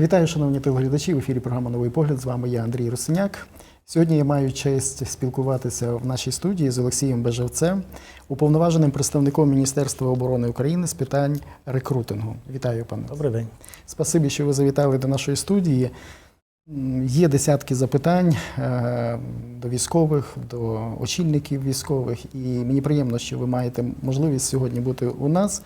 Вітаю, шановні телеглядачі. В ефірі програма Новий погляд. З вами я Андрій Русиняк. Сьогодні я маю честь спілкуватися в нашій студії з Олексієм Бежевцем, уповноваженим представником Міністерства оборони України з питань рекрутингу. Вітаю, пане. Добрий день. Спасибі, що ви завітали до нашої студії. Є десятки запитань е, до військових, до очільників військових, і мені приємно, що ви маєте можливість сьогодні бути у нас.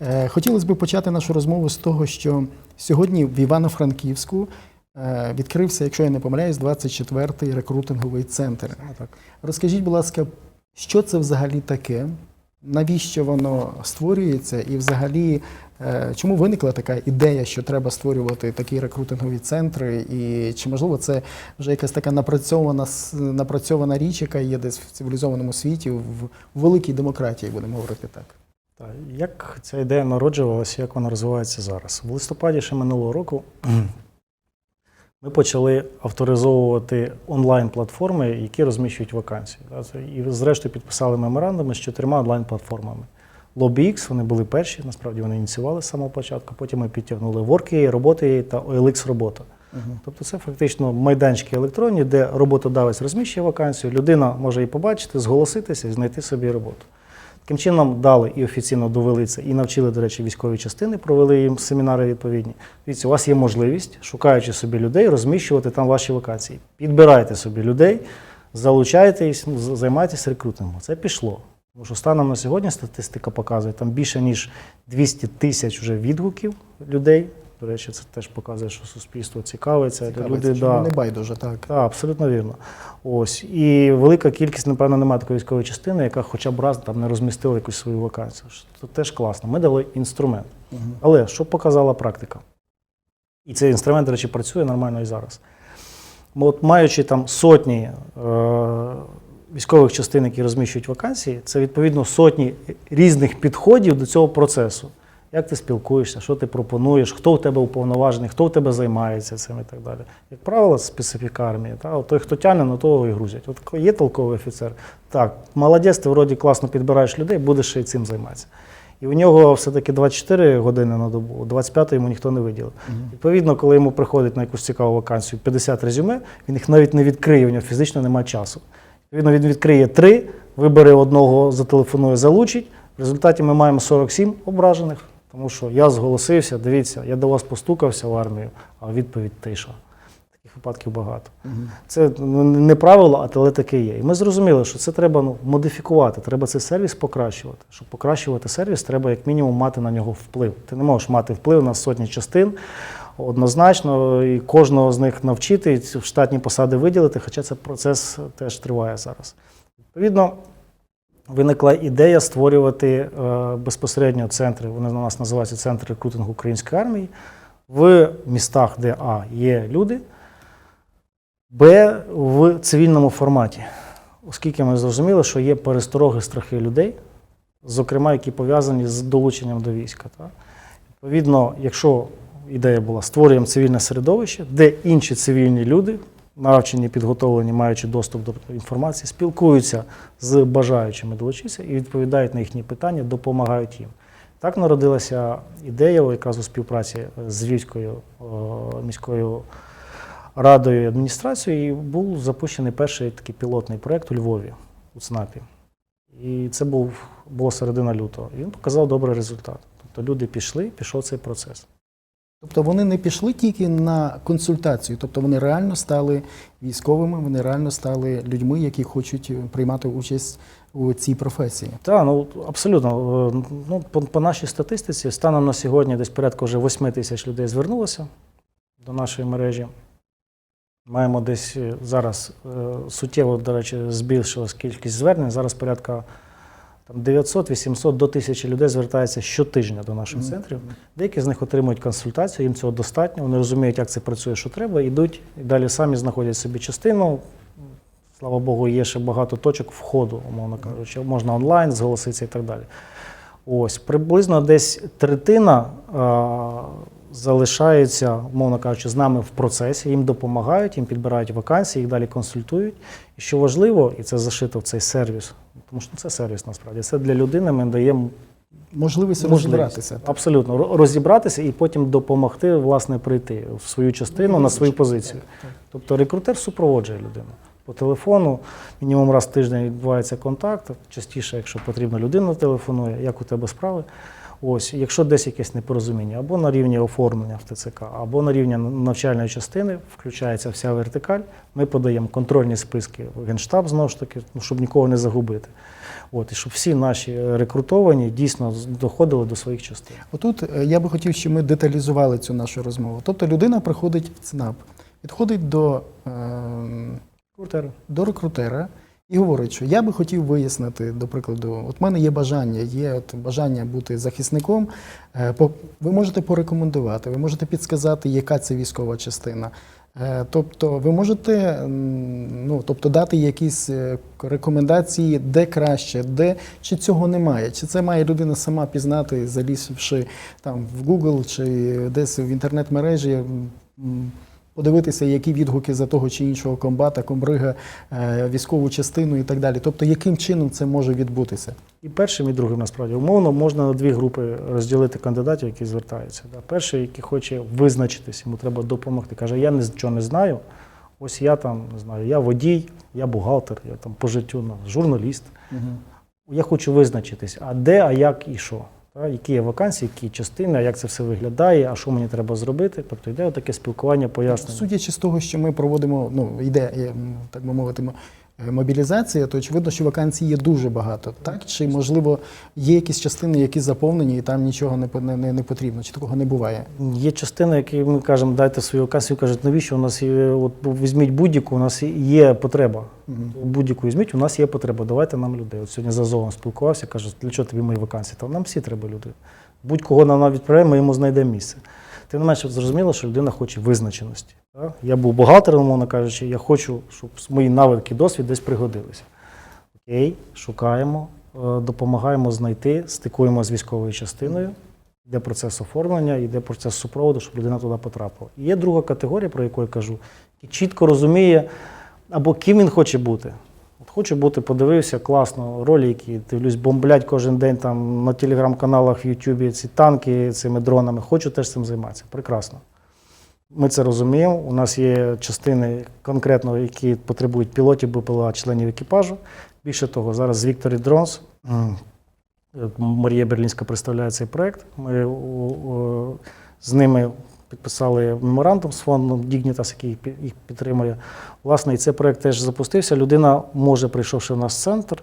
Е, Хотілося б почати нашу розмову з того, що сьогодні в Івано-Франківську е, відкрився, якщо я не помиляюсь, 24-й рекрутинговий центр. Розкажіть, будь ласка, що це взагалі таке? Навіщо воно створюється? І взагалі, е, чому виникла така ідея, що треба створювати такі рекрутингові центри? І чи можливо це вже якась така напрацьована напрацьована річ, яка є десь в цивілізованому світі, в великій демократії, будемо говорити так? Так, Як ця ідея народжувалася, як вона розвивається зараз? В листопаді ще минулого року ми почали авторизовувати онлайн-платформи, які розміщують вакансії. І зрештою підписали меморандуми з чотирма онлайн-платформами. LobbyX, вони були перші, насправді вони ініціювали з самого початку. Потім ми підтягнули Work.ua, Роботи та OLX Робота. Тобто це фактично майданчики електронні, де роботодавець розміщує вакансію, людина може її побачити, зголоситися і знайти собі роботу. Таким чином дали і офіційно довели це, і навчили, до речі, військові частини, провели їм семінари відповідні. Дивіться, у вас є можливість, шукаючи собі людей, розміщувати там ваші вакансії. Підбирайте собі людей, залучайтесь, ну, з- займайтесь рекрутингом. Це пішло. Тому що станом на сьогодні статистика показує, там більше ніж 200 тисяч вже відгуків людей. До речі, це теж показує, що суспільство цікавиться. Цікавиться, люди, да, не байдуже, так. так, абсолютно вірно. Ось. І велика кількість, напевно, немає такої військової частини, яка хоча б раз там не розмістила якусь свою вакансію. Це теж класно. Ми дали інструмент. Але що показала практика? І цей інструмент, до речі, працює нормально і зараз. Ми от маючи там сотні е- військових частин, які розміщують вакансії, це відповідно сотні різних підходів до цього процесу. Як ти спілкуєшся, що ти пропонуєш, хто у тебе уповноважений, хто у тебе займається цим і так далі. Як правило, специфіка армії. Та? От той, хто тягне, на того і грузять. От є толковий офіцер. Так, молодець, ти вроді класно підбираєш людей, будеш ще й цим займатися. І у нього все-таки 24 години на добу, 25 йому ніхто не виділив. Відповідно, коли йому приходить на якусь цікаву вакансію 50 резюме, він їх навіть не відкриє, у нього фізично немає часу. Відповідно, він відкриє три, вибере одного, зателефонує, залучить. В результаті ми маємо 47 ображених, тому що я зголосився, дивіться, я до вас постукався в армію, а відповідь тиша. Таких випадків багато. Це ну, не правило, але таке є. І ми зрозуміли, що це треба ну, модифікувати, треба цей сервіс покращувати. Щоб покращувати сервіс, треба як мінімум мати на нього вплив. Ти не можеш мати вплив на сотні частин однозначно, і кожного з них навчити, і ці штатні посади виділити, хоча цей процес теж триває зараз. Відповідно, виникла ідея створювати е, безпосередньо центри. Вони у нас називаються Центр рекрутингу української армії в містах, де А є люди, Б в цивільному форматі. Оскільки ми зрозуміли, що є перестороги страхи людей, зокрема, які пов'язані з долученням до війська. Так? Відповідно, якщо ідея була створюємо цивільне середовище, де інші цивільні люди, навчені, підготовлені, маючи доступ до інформації, спілкуються з бажаючими долучитися і відповідають на їхні питання, допомагають їм. Так народилася ідея, якраз у співпраці з Львівською е, міською радою і адміністрацією, і був запущений перший такий пілотний проєкт у Львові, у ЦНАПі. І це був, була середина лютого. І він показав добрий результат. Тобто люди пішли, пішов цей процес. Тобто вони не пішли тільки на консультацію, тобто вони реально стали військовими, вони реально стали людьми, які хочуть приймати участь у цій професії. Так, ну абсолютно. Е, Ну, по, по нашій статистиці, станом на сьогодні десь порядка вже 8 тисяч людей звернулося до нашої мережі. Маємо десь е, зараз е, суттєво, до речі, збільшилась кількість звернень. Зараз порядка там, 900-800 до 1000 людей звертається щотижня до наших центрів. Деякі з них отримують консультацію, їм цього достатньо, вони розуміють, як це працює, що треба, йдуть і далі самі знаходять собі частину. Слава Богу, є ще багато точок входу, умовно кажучи, можна онлайн зголоситися і так далі. Ось приблизно десь третина а, залишається, умовно кажучи, з нами в процесі, їм допомагають, їм підбирають вакансії, їх далі консультують. І що важливо, і це зашито в цей сервіс, тому що це сервіс насправді. Це для людини ми даємо можливість Можливість. розібратися. Абсолютно розібратися і потім допомогти власне прийти в свою частину на свою позицію. Тобто рекрутер супроводжує людину по телефону. Мінімум раз в тиждень відбувається контакт. Частіше, якщо потрібно, людина телефонує, як у тебе справи. Ось, якщо десь якесь непорозуміння, або на рівні оформлення в ТЦК, або на рівні навчальної частини, включається вся вертикаль. Ми подаємо контрольні списки в Генштаб знову ж таки, ну, щоб нікого не загубити. От, і щоб всі наші рекрутовані дійсно доходили до своїх частин. Отут е, я би хотів, щоб ми деталізували цю нашу розмову. Тобто людина приходить в ЦНАП, підходить до, е, до рекрутера і говорить, що я би хотів вияснити, до прикладу, от в мене є бажання, є от бажання бути захисником. Е, Ви можете порекомендувати, ви можете підсказати, яка це військова частина. Е, Тобто ви можете ну, тобто дати якісь е, рекомендації, де краще, де чи цього немає, чи це має людина сама пізнати, залізши там в Google чи десь в інтернет-мережі, м, подивитися, які відгуки за того чи іншого комбата, комбрига, е, військову частину і так далі. Тобто, яким чином це може відбутися? І першим, і другим насправді умовно можна на дві групи розділити кандидатів, які звертаються. Перший, який хоче визначитись, йому треба допомогти. Каже, я нічого не знаю. Ось я там не знаю, я водій, я бухгалтер, я там по життю ну, журналіст. Я хочу визначитись, а де, а як і що. Які є вакансії, які частини, як це все виглядає, а що мені треба зробити. Тобто йде таке спілкування, пояснення. Судячи з того, що ми проводимо, ну йде, так би мовити, мобілізація, то очевидно, що вакансій є дуже багато. Так чи можливо є якісь частини, які заповнені, і там нічого не, не, не, не потрібно, чи такого не буває? Є частини, які ми кажемо, дайте свою вакансію, кажуть, навіщо у нас є, от візьміть будь-яку, у нас є потреба. Будь-яку візьміть, у нас є потреба, давайте нам людей. От сьогодні з Азовом спілкувався, кажуть, для чого тобі мої вакансії? Та нам всі треба люди. Будь-кого нам відправляємо, ми йому знайдемо місце. Тим не менше, зрозуміло, що людина хоче визначеності. Я був бухгалтером, умовно кажучи, я хочу, щоб мої навики, досвід десь пригодилися. Окей, шукаємо, е, допомагаємо знайти, стикуємо з військовою частиною. Йде процес оформлення, йде процес супроводу, щоб людина туди потрапила. І є друга категорія, про яку я кажу, який чітко розуміє, або ким він хоче бути. Хочу бути, подивився, класно, ролі, які дивлюсь, бомблять кожен день там на телеграм-каналах в Ютубі ці танки цими дронами. Хочу теж цим займатися. Прекрасно. Ми це розуміємо. У нас є частини конкретно, які потребують пілотів БПЛА, членів екіпажу. Більше того, зараз з Drones е, Марія Берлінська представляє цей проект. Ми з ними підписали меморандум з фондом Dignitas, який їх підтримує. Власне, і цей проект теж запустився. Людина може, прийшовши в наш центр,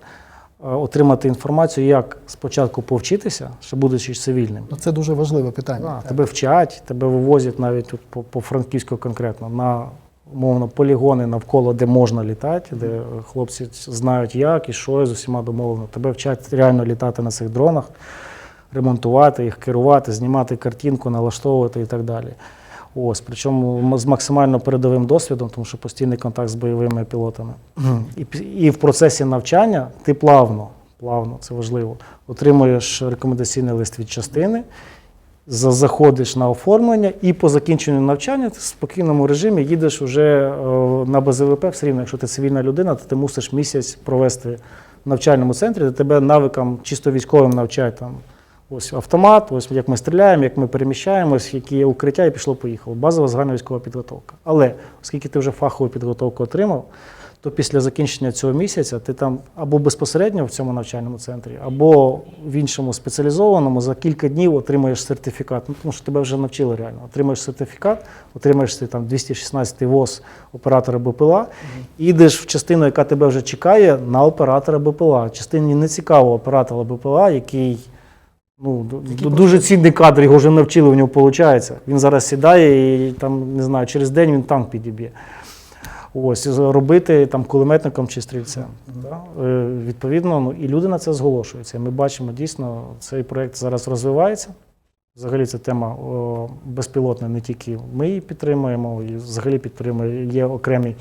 е, отримати інформацію, як спочатку повчитися, ще будучи цивільним. Ну, це дуже важливе питання. Да, тебе вчать, тебе вивозять навіть тут по, по Франківську конкретно на умовно полігони навколо, де можна літати, де хлопці знають як і що, і з усіма домовлено. Тебе вчать реально літати на цих дронах, ремонтувати їх, керувати, знімати картинку, налаштовувати і так далі. Ось, причому з максимально передовим досвідом, тому що постійний контакт з бойовими пілотами. І, і в процесі навчання ти плавно, плавно, це важливо, отримуєш рекомендаційний лист від частини, заходиш на оформлення, і по закінченню навчання ти в спокійному режимі їдеш вже е, на БЗВП. Все рівно, якщо ти цивільна людина, то ти мусиш місяць провести в навчальному центрі, де тебе навикам чисто військовим навчають там. Ось автомат, ось як ми стріляємо, як ми переміщаємось, які є укриття, і пішло-поїхало. Базова загальна військова підготовка. Але оскільки ти вже фахову підготовку отримав, то після закінчення цього місяця ти там або безпосередньо в цьому навчальному центрі, або в іншому спеціалізованому за кілька днів отримаєш сертифікат. Ну, тому що тебе вже навчили реально. Отримаєш сертифікат, отримаєш ти там 216 ВОЗ оператора БПЛА, і йдеш в частину, яка тебе вже чекає, на оператора БПЛА. Частині не цікаво оператора БПЛА, який. Ну, ду- дуже цінний кадр, його вже навчили, у нього виходить. Він зараз сідає і там, не знаю, через день він танк підіб'є. Ось, робити там кулеметником чи стрільцем. Да? Е, Відповідно, ну, і люди на це зголошуються. Ми бачимо дійсно, цей проєкт зараз розвивається. Взагалі ця тема о, безпілотна, не тільки ми її підтримуємо, і взагалі підтримує, є окремі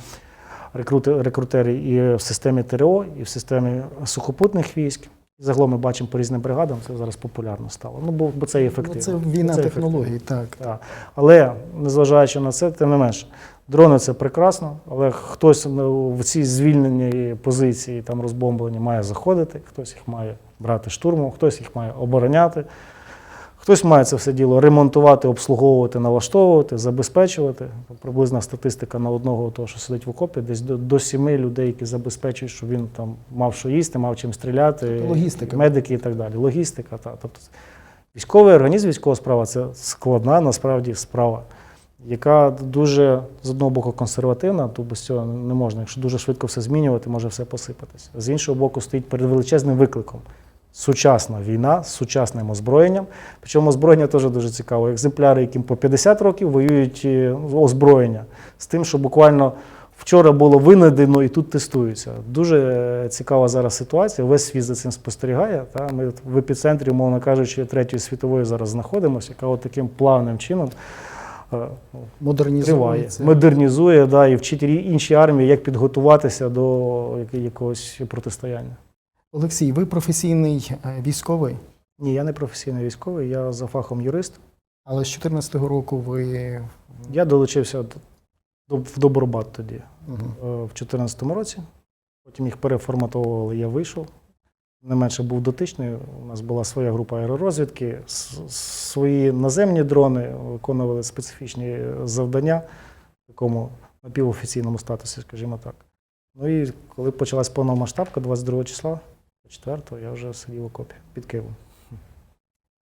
рекрутери і в системі ТРО, і в системі сухопутних військ. Загалом ми бачимо по різним бригадам, це зараз популярно стало. Ну, бо, бо це є Ну, ефективно. це війна Це технологій, так. так. Але незважаючи на це, тим не менше, Дрони це прекрасно, але хтось в ці звільнені позиції, там розбомблені, має заходити, хтось їх має брати штурмом, хтось їх має обороняти. Хтось має це все діло ремонтувати, обслуговувати, налаштовувати, забезпечувати. Приблизна статистика на одного того, що сидить в окопі, десь до, до сіми людей, які забезпечують, щоб він там мав що їсти, мав чим стріляти, Тобто логістика. медики і так далі. Логістика, та. Тобто військовий організм, військова справа це складна насправді справа, яка дуже з одного боку консервативна, то без цього не можна. Якщо дуже швидко все змінювати, може все посипатися. З іншого боку, стоїть перед величезним викликом. Сучасна війна з сучасним озброєнням. Причому озброєння теж дуже цікаво. Екземпляри, яким по 50 років воюють е, озброєння з тим, що буквально вчора було винайдено і тут тестується. Дуже е, цікава зараз ситуація. Весь світ за цим спостерігає. Та? Ми в епіцентрі, умовно кажучи, третьої світової зараз знаходимося, яка от таким плавним чином. е, Модернізується. модернізує да, і вчить інші армії, як підготуватися до якогось протистояння. Олексій, ви професійний е, військовий, Ні, я не професійний військовий, я за фахом юрист. але з 2014 року ви Я долучився до, до, в Добробат тоді, е, в 2014 році. Потім їх переформатовували, я вийшов. Не менше був дотичний. У нас була своя група аеророзвідки, свої наземні дрони виконували специфічні завдання в такому напівофіційному статусі, скажімо так. Ну і коли почалась повномасштабка, 22 числа, 4 я вже сидів в окопі під Києвом.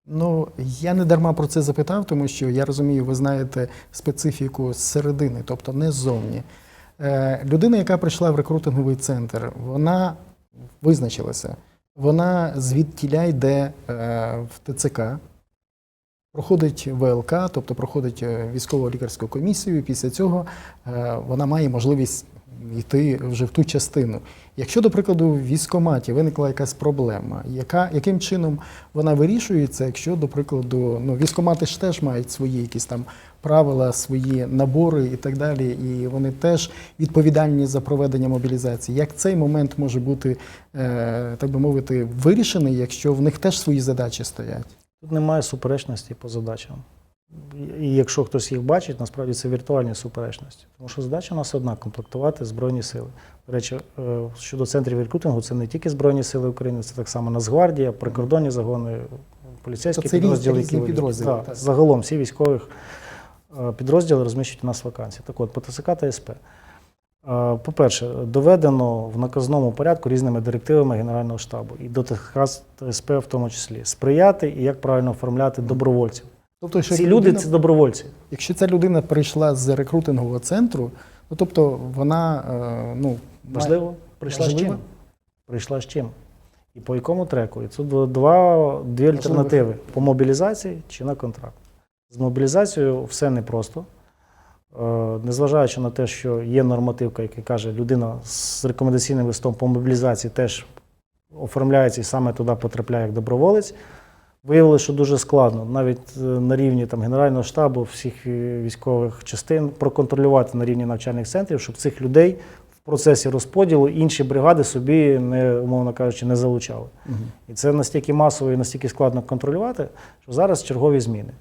Ну, я не дарма про це запитав, тому що я розумію, ви знаєте специфіку зсередини, тобто не ззовні. Е, людина, яка прийшла в рекрутинговий центр, вона визначилася. Вона звідтіля йде е, в ТЦК, проходить ВЛК, тобто проходить е, військово-лікарську комісію. Після цього е, вона має можливість йти вже в ту частину. Якщо, до прикладу, в військкоматі виникла якась проблема, яка, яким чином вона вирішується, якщо, до прикладу, ну, військкомати ж теж мають свої якісь там правила, свої набори і так далі, і вони теж відповідальні за проведення мобілізації. Як цей момент може бути, е, так би мовити, вирішений, якщо в них теж свої задачі стоять? Тут немає суперечності по задачам. І якщо хтось їх бачить, насправді це віртуальні суперечності. Тому що задача у нас одна комплектувати Збройні сили. До речі, е, щодо центрів рекрутингу, це не тільки Збройні Сили України, це так само Нацгвардія, прикордонні загони, поліцейські Тобто це підрозділи. різні які підрозділи, Так, так. Загалом всі військових е, підрозділи розміщують у нас вакансії. Так от, по ТСК та СП. Е, По-перше, доведено в наказному порядку різними директивами Генерального штабу і до ТСК та СП в тому числі сприяти і як правильно оформляти добровольців. Тобто, що Ці люди людина- це добровольці. Якщо ця людина прийшла з рекрутингового центру, ну тобто вона е, ну, має- Важливо, прийшла з чим? Прийшла з чим? І по якому треку? І тут два, два- дві альтернативи: по мобілізації чи на контракт. З мобілізацією все непросто. Е, Незважаючи на те, що є нормативка, яка каже, людина з рекомендаційним листом по мобілізації теж оформляється і саме туди потрапляє як доброволець. Виявилося, що дуже складно навіть е, на рівні там, Генерального штабу всіх е, військових частин проконтролювати на рівні навчальних центрів, щоб цих людей в процесі розподілу інші бригади собі не, умовно кажучи, не залучали. Мгм. І це настільки масово і настільки складно контролювати, що зараз чергові зміни.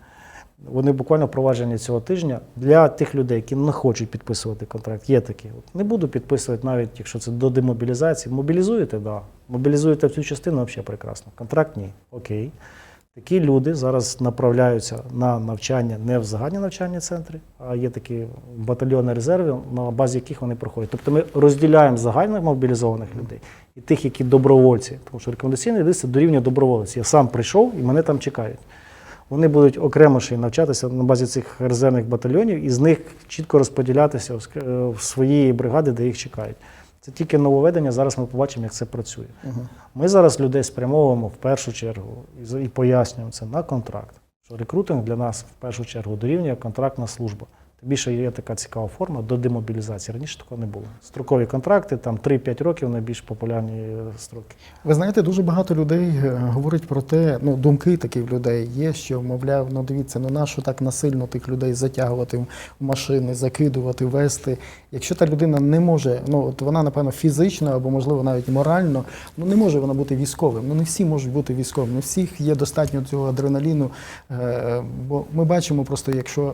Вони буквально впроваджені цього тижня для тих людей, які не хочуть підписувати контракт. Є такі. От не буду підписувати, навіть якщо це до демобілізації. Мобілізуєте, так. Да. Мобілізуєте цю частину, взагалі прекрасно. Контракт ні. Окей. Такі люди зараз направляються на навчання не в загальні навчальні центри, а є такі батальйони резервів, на базі яких вони проходять. Тобто ми розділяємо загальних мобілізованих людей і тих, які добровольці. Тому що рекомендаційний лист це дорівнює доброволець. Я сам прийшов і мене там чекають. Вони будуть окремо ще й навчатися на базі цих резервних батальйонів і з них чітко розподілятися в е, свої бригади, де їх чекають. Це тільки нововведення. Зараз ми побачимо, як це працює. Угу. Ми зараз людей спрямовуємо в першу чергу і пояснюємо це на контракт. Що рекрутинг для нас в першу чергу дорівнює контрактна служба. Тим більше є така цікава форма до демобілізації. Раніше такого не було. Строкові контракти, там 3-5 років найбільш популярні е, строки. Ви знаєте, дуже багато людей е, говорять про те, ну думки такі людей є, що мовляв, ну дивіться, ну нащо так насильно тих людей затягувати в машини, закидувати, вести. Якщо та людина не може, ну от вона, напевно, фізично або можливо навіть морально, ну не може вона бути військовим. Ну не всі можуть бути військовими, не всіх є достатньо цього адреналіну. Е, Бо ми бачимо просто, якщо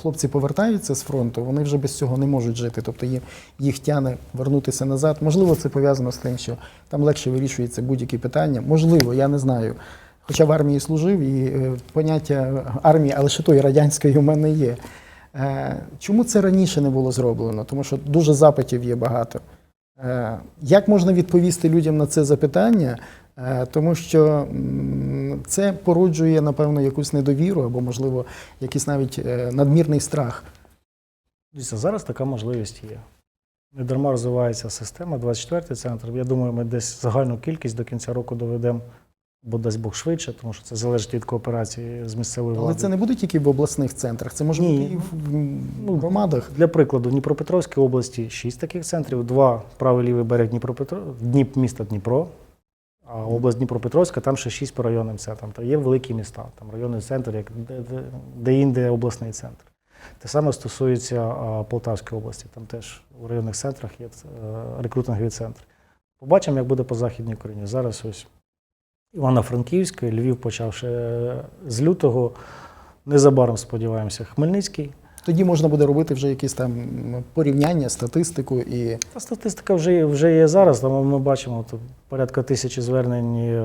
хлопці повертаються. Повертаються з фронту, вони вже без цього не можуть жити. Тобто їм їх тяне вернутися назад. Можливо, це пов'язано з тим, що там легше вирішується будь-які питання. Можливо, я не знаю. Хоча в армії служив, і е, поняття армії, але ще тої радянської у мене є. Е, Чому це раніше не було зроблено? Тому що дуже запитів є багато. Е, Як можна відповісти людям на це запитання? Тому що це породжує, напевно, якусь недовіру або, можливо, якийсь навіть надмірний страх. Дивіться, зараз така можливість є. Не дарма розвивається система, 24-й центр. Я думаю, ми десь загальну кількість до кінця року доведемо, бо дасть Бог швидше, тому що це залежить від кооперації з місцевою Але це не буде тільки в обласних центрах, це може Ні. бути і в ну, громадах. Для прикладу, в Дніпропетровській області 6 таких центрів, два правий лівий берег Дніпропетро... Дніп, міста Дніпро, а область Дніпропетровська, там ще 6 по районним центрам. Та є великі міста, там районний центр, як де, де, де інде обласний центр. Те саме стосується Полтавської області, там теж у районних центрах є е, рекрутингові центри. Побачимо, як буде по Західній Україні. Зараз ось Івано-Франківська, Львів почавши з лютого. Незабаром сподіваємося, Хмельницький. Тоді можна буде робити вже якісь там порівняння, статистику і Та статистика вже, є- вже є зараз. Там ми бачимо тут порядка тисячі звернень е,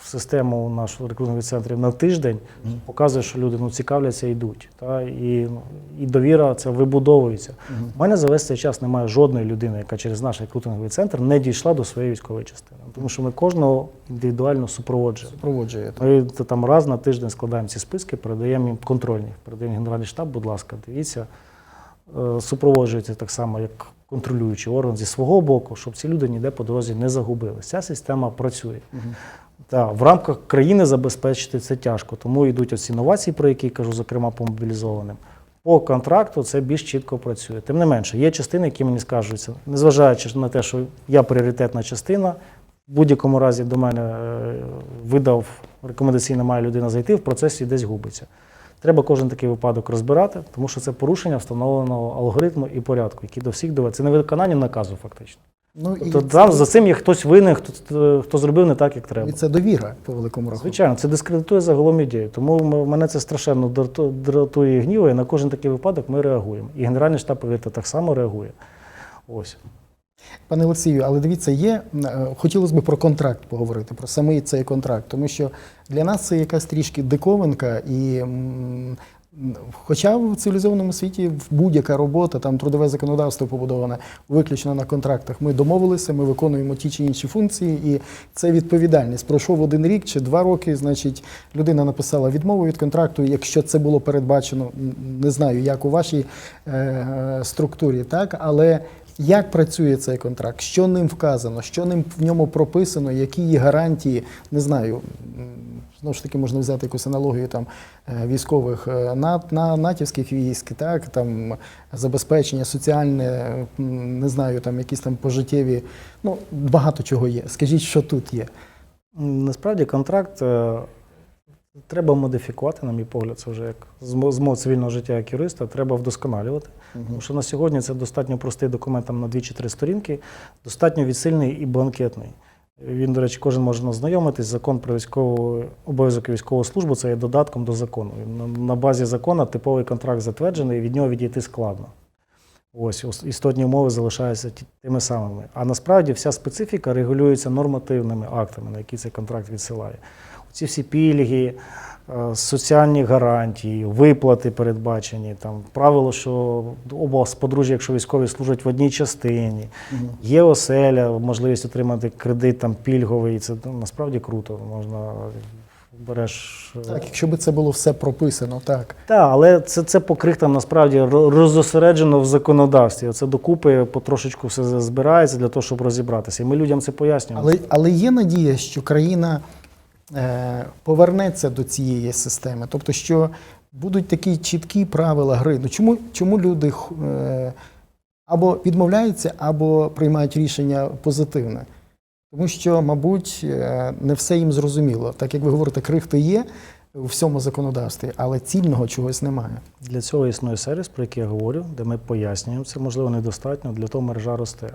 в систему нашого рекрутингових центрів на тиждень. Мгм. Показує, що люди ну, цікавляться йдуть. Та? І, ну, і довіра це вибудовується. У мене за весь цей час немає жодної людини, яка через наш рекрутинговий центр не дійшла до своєї військової частини. Тому що ми кожного індивідуально супроводжуємо. супроводжує. Ми там раз на тиждень складаємо ці списки, передаємо їм контрольні. Передаємо Генеральний штаб, будь ласка, дивіться, Е, супроводжується так само, як контролюючий орган зі свого боку, щоб ці люди ніде по дорозі не загубилися. Ця система працює. Та, в рамках країни забезпечити це тяжко, тому йдуть оці новації, про які кажу, зокрема по мобілізованим. По контракту це більш чітко працює. Тим не менше, є частини, які мені скажуться, незважаючи на те, що я пріоритетна частина, в будь-якому разі до мене е, видав рекомендаційно має людина зайти, в процесі десь губиться. Треба кожен такий випадок розбирати, тому що це порушення встановленого алгоритму і порядку, який до всіх доведеться. Це не виконання наказу, фактично. Ну, і, Тобто там за цим є хтось винен, хто, хто зробив не так, як треба. і це довіра по великому рахунку. Звичайно, це дискредитує загалом ідею. Тому мене це страшенно драту- дратує і гнівує. На кожен такий випадок ми реагуємо. І Генеральний штаб, повірте, так само реагує. Ось. Пане Олексію, але дивіться, є е, хотілося б про контракт поговорити, про самий цей контракт, тому що для нас це якась трішки диковинка, і хоча в цивілізованому світі будь-яка робота, там трудове законодавство побудоване виключно на контрактах. Ми домовилися, ми виконуємо ті чи інші функції, і це відповідальність. Пройшов один рік чи два роки, значить, людина написала відмову від контракту. Якщо це було передбачено, не знаю, як у вашій е, е, структурі, так але. Як працює цей контракт? Що ним вказано? Що ним в ньому прописано? Які є гарантії? Не знаю. Знову ж таки, можна взяти якусь аналогію там е, військових е, на, на натівських військ, так там забезпечення соціальне, не знаю, там якісь там пожиттєві. Ну багато чого є. Скажіть, що тут є? Насправді контракт е, треба модифікувати, на мій погляд, це вже як з мо- з мого цивільного життя як юриста, треба вдосконалювати. Тому що на сьогодні це достатньо простий документ там на 2 чи 3 сторінки, достатньо відсильний і бланкетний. Він, до речі, кожен може ознайомитись. Закон про військову обов'язок військову службу це є додатком до закону. На, базі закону типовий контракт затверджений, і від нього відійти складно. Ось істотні умови залишаються тими самими. А насправді вся специфіка регулюється нормативними актами, на які цей контракт відсилає. Ці всі пільги, соціальні гарантії, виплати передбачені, там правило, що оба з подружжя, якщо військові служать в одній частині, є оселя, можливість отримати кредит там пільговий. Це ну, насправді круто. Можна береш. е, Так, якщо би це було все прописано, так. так, але це, це по крихтам насправді розосереджено в законодавстві. Це докупи потрошечку все збирається для того, щоб розібратися. І ми людям це пояснюємо. Але, але є надія, що країна е, повернеться до цієї системи, тобто, що будуть такі чіткі правила гри. Ну чому, чому люди е, або відмовляються, або приймають рішення позитивне? Тому що, мабуть, е, не все їм зрозуміло. Так як ви говорите, крихти є у всьому законодавстві, але цільного чогось немає. Для цього існує сервіс, про який я говорю, де ми пояснюємо. Це можливо недостатньо, для того мережа росте.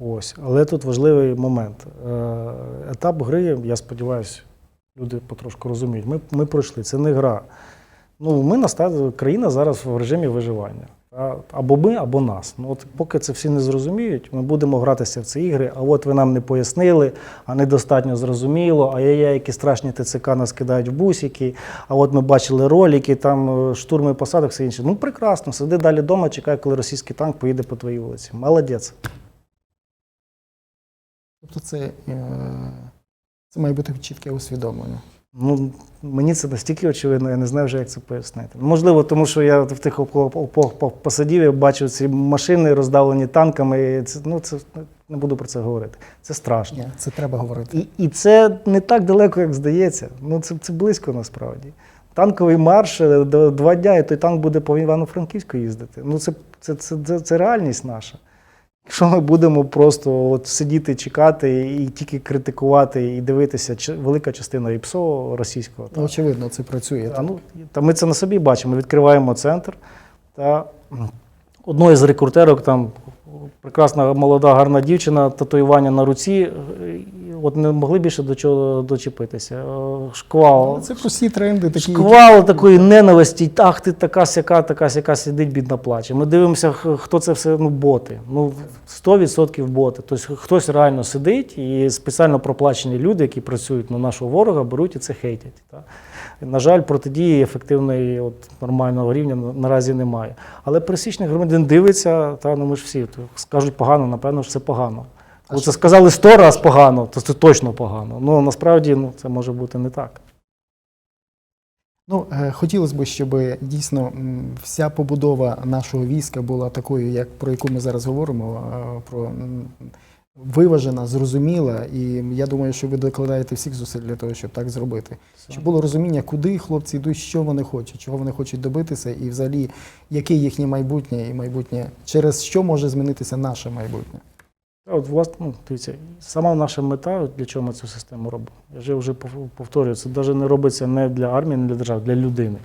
Ось. Але тут важливий момент. Е, Етап гри, я сподіваюся, люди потрошку розуміють. Ми, ми пройшли. Це не гра. Ну, ми наста- країна зараз в режимі виживання. Або ми, або нас. Ну, от поки це всі не зрозуміють, ми будемо гратися в ці ігри, а от ви нам не пояснили, а недостатньо зрозуміло, а я, які страшні ТЦК нас кидають в бусики, а от ми бачили ролики, там е, штурми посадок, все інше. Ну прекрасно, сиди далі вдома, чекай, коли російський танк поїде по твоїй вулиці. Молодець. Тобто це, е, це має бути чітке усвідомлення. Ну, мені це настільки очевидно, я не знаю вже, як це пояснити. Можливо, тому що я в тих окопах посадів, я бачив ці машини, роздавлені танками. І це, ну, це не буду про це говорити. Це страшно. Ні, це треба говорити. І, і це не так далеко, як здається. Ну, це, це близько насправді. Танковий марш е, два дня, і той танк буде по Івано-Франківську їздити. Ну, це, це, це, це, це реальність наша. Якщо ми будемо просто от сидіти, чекати і тільки критикувати і дивитися, чи- велика частина ІПСО російського. та очевидно, це працює. Та, ну, та ми це на собі бачимо. Ми відкриваємо центр. Та одної з рекрутерок там прекрасна молода, гарна дівчина, татуювання на руці. е, От не могли більше до чого дочепитися. Е, Шквал. Це прості тренди, такі. Шквал такої ненависті, ах, ти така сяка, така сяка сидить, бідна плаче. Ми дивимося, хто це все, ну, боти. Ну, 100% боти. Тобто хтось реально сидить і спеціально проплачені люди, які працюють на нашого ворога, беруть і це хейтять. Та. На жаль, протидії ефективної, от, нормального рівня наразі немає. Але пересічний громадянин дивиться, та ну ми ж всі то скажуть погано, напевно, що це погано. Коли це сказали сто раз погано, то це точно погано. Ну насправді ну, це може бути не так. Ну, е, хотілося б, щоб дійсно вся побудова нашого війська була такою, як про яку ми зараз говоримо, про виважена, зрозуміла. І я думаю, що ви докладаєте всіх зусиль для того, щоб так зробити. Щоб було розуміння, куди хлопці йдуть, що вони хочуть, чого вони хочуть добитися, і взагалі, яке їхнє майбутнє і майбутнє, через що може змінитися наше майбутнє. Та От, власне, ну, дивіться, сама наша мета, для чого ми цю систему робимо. Я вже вже пов- повторюю, це навіть не робиться не для армії, не для держави, для людини.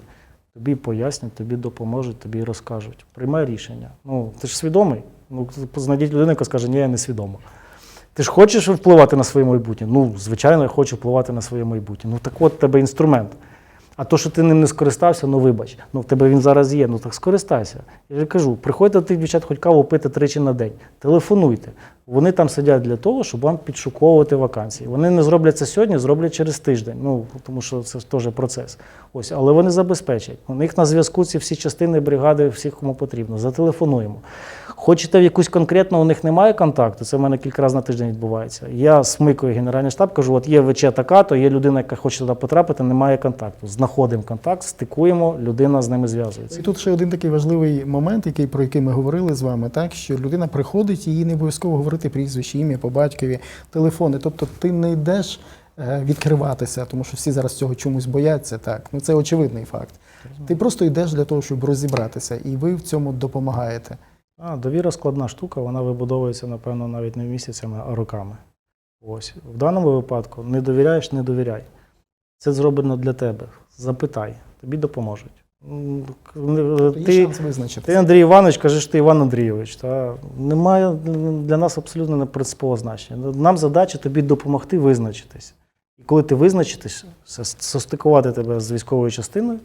Тобі пояснять, тобі допоможуть, тобі розкажуть. Приймай рішення. Ну, ти ж свідомий. Ну, знайдіть людину, яка скаже, ні, я не свідома. Ти ж хочеш впливати на своє майбутнє? Ну, звичайно, я хочу впливати на своє майбутнє. Ну так от тебе інструмент. А то, що ти ним не скористався, ну вибач. Ну в тебе він зараз є, ну так скористайся. Я ж кажу, приходьте тих дівчат хоч каву пити тричі на день. Телефонуйте. Вони там сидять для того, щоб вам підшуковувати вакансії. Вони не зроблять це сьогодні, зроблять через тиждень. Ну тому що це теж процес. Ось, але вони забезпечать. У них на зв'язку ці всі частини бригади, всіх кому потрібно. Зателефонуємо. Хочете в якусь конкретну, у них немає контакту. Це в мене кілька разів на тиждень відбувається. Я смикую генеральний штаб, кажу: от є ВЧ така, то є людина, яка хоче туди потрапити, немає контакту. Знаходимо контакт, стикуємо, людина з ними зв'язується. І тут ще один такий важливий момент, який, про який ми говорили з вами, так що людина приходить і їй не обов'язково говорити прізвище, ім'я по батькові, телефони. Тобто ти не йдеш е, відкриватися, тому що всі зараз цього чомусь бояться. Так, ну це очевидний факт. Ти просто йдеш для того, щоб розібратися, і ви в цьому допомагаєте. А, довіра складна штука, вона вибудовується, напевно, навіть не місяцями, а роками. Ось. В даному випадку не довіряєш, не довіряй. Це зроблено для тебе. Запитай, тобі допоможуть. Ти, ти Андрій Іванович, кажеш, ти Іван Андрійович. Та немає для нас абсолютно не принципового значення. Нам задача тобі допомогти визначитись. І коли ти визначитись, с- состикувати тебе з військовою частиною,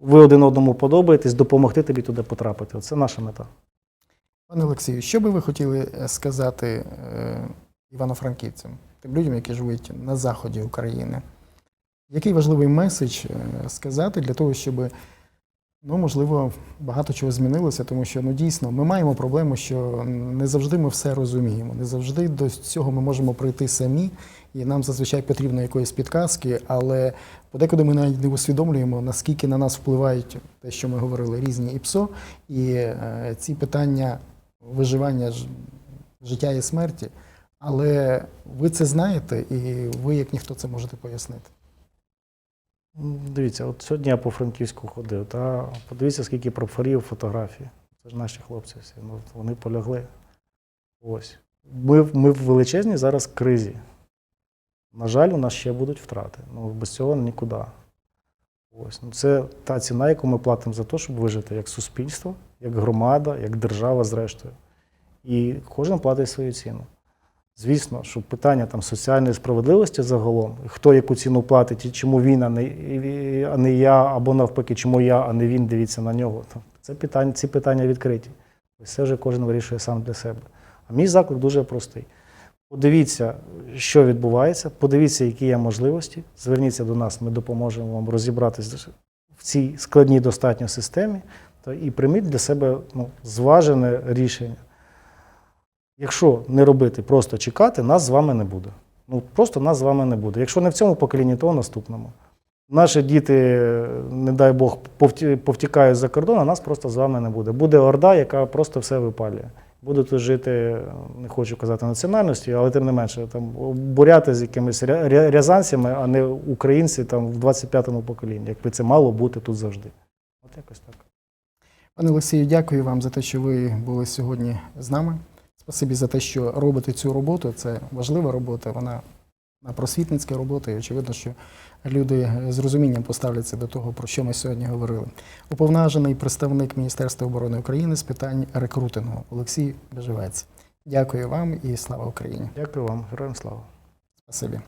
ви один одному подобаєтесь, допомогти тобі туди потрапити. Це наша мета. Пане Олексію, що би ви хотіли е, сказати е, івано-франківцям, тим людям, які живуть на заході України? Який важливий меседж е, сказати для того, щоб, ну, можливо, багато чого змінилося, тому що ну, дійсно ми маємо проблему, що не завжди ми все розуміємо, не завжди до цього ми можемо прийти самі, і нам зазвичай потрібно якоїсь підказки, але подекуди ми навіть не усвідомлюємо, наскільки на нас впливають те, що ми говорили, різні ІПСО, і е, ці питання виживання життя і смерті. Але ви це знаєте, і ви, як ніхто, це можете пояснити. Дивіться, от сьогодні я по Франківську ходив, та подивіться, скільки прапорів, фотографій. Це ж наші хлопці всі. Ну, вони полягли. Ось. Ми, ми в величезній зараз кризі. На жаль, у нас ще будуть втрати. Ну, без цього нікуди. Ось. Ну, це та ціна, яку ми платимо за те, щоб вижити як суспільство, як громада, як держава, зрештою. І кожен платить свою ціну. Звісно, що питання там соціальної справедливості загалом, хто яку ціну платить, і чому він, а не, а не я, або навпаки, чому я, а не він, дивіться на нього. Це питання, ці питання відкриті. Це вже кожен вирішує сам для себе. А мій заклик дуже простий. Подивіться, що відбувається, подивіться, які є можливості. Зверніться до нас, ми допоможемо вам розібратися в цій складній достатньо системі і прийміть для себе ну, зважене рішення. Якщо не робити, просто чекати, нас з вами не буде. Ну просто нас з вами не буде. Якщо не в цьому поколінні, то в наступному. Наші діти, не дай Бог, повтікають за кордон, а нас просто з вами не буде. Буде орда, яка просто все випалює. Будуть жити, не хочу казати національності, але тим не менше, там буряти з якимись ря- ря- рязанцями, а не українці там в 25-му поколінні. Якби це мало бути тут завжди. От якось так. Пане Олексію, дякую вам за те, що ви були сьогодні з нами. Спасибі за те, що робите цю роботу. Це важлива робота, вона на просвітницька робота, і очевидно, що люди з розумінням поставляться до того, про що ми сьогодні говорили. Уповноважений представник Міністерства оборони України з питань рекрутингу Олексій Бежевець. Дякую вам і слава Україні. Дякую вам, героям слава. Спасибі.